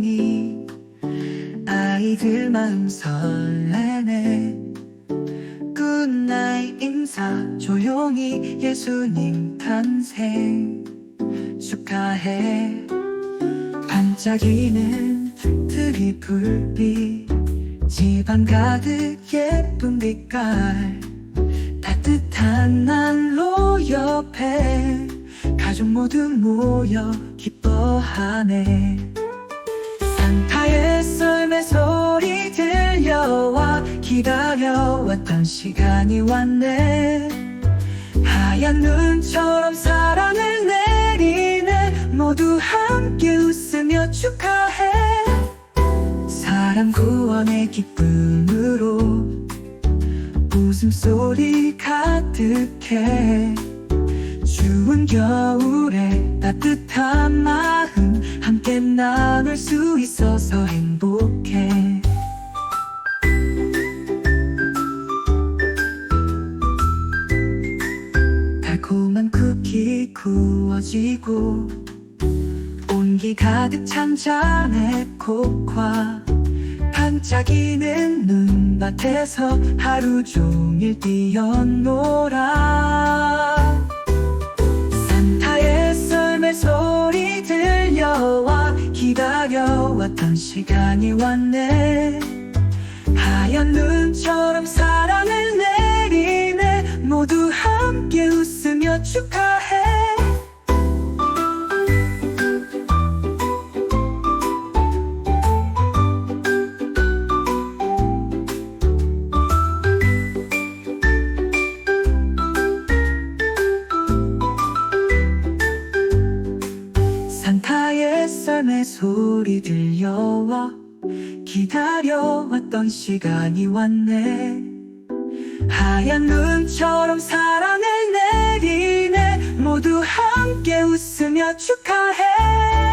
조용히 아이들 마음 설레네. 굿나잇 인사 조용히 예수님 탄생. 축하해. 반짝이는 팩트리 불빛 집안 가득 예쁜 빛깔. 따뜻한 난로 옆에 가족 모두 모여 기뻐하네. 산타의 썰매 소리 들려와 기다려왔던 시간이 왔네. 하얀 눈처럼 사랑을 내리네. 모두 함께 웃으며 축하해. 사랑 구원의 기쁨으로 웃음소리 가득해. 추운 겨울에 따뜻 달콤한 쿠키 구워지고 온기 가득 찬 잔에 코코아 반짝이는 눈밭에서 하루 종일 뛰어놀아 산타의 썰매 소리 들려와 기다려왔던 시간이 왔네. 하얀 눈처럼 사랑을 내리네. 모두 함께 웃 으며 축하해. 산타의 썰매 소리 들려와 기다려왔던 시간이 왔네. 하얀 눈처럼 모두 함께 웃으며 축하해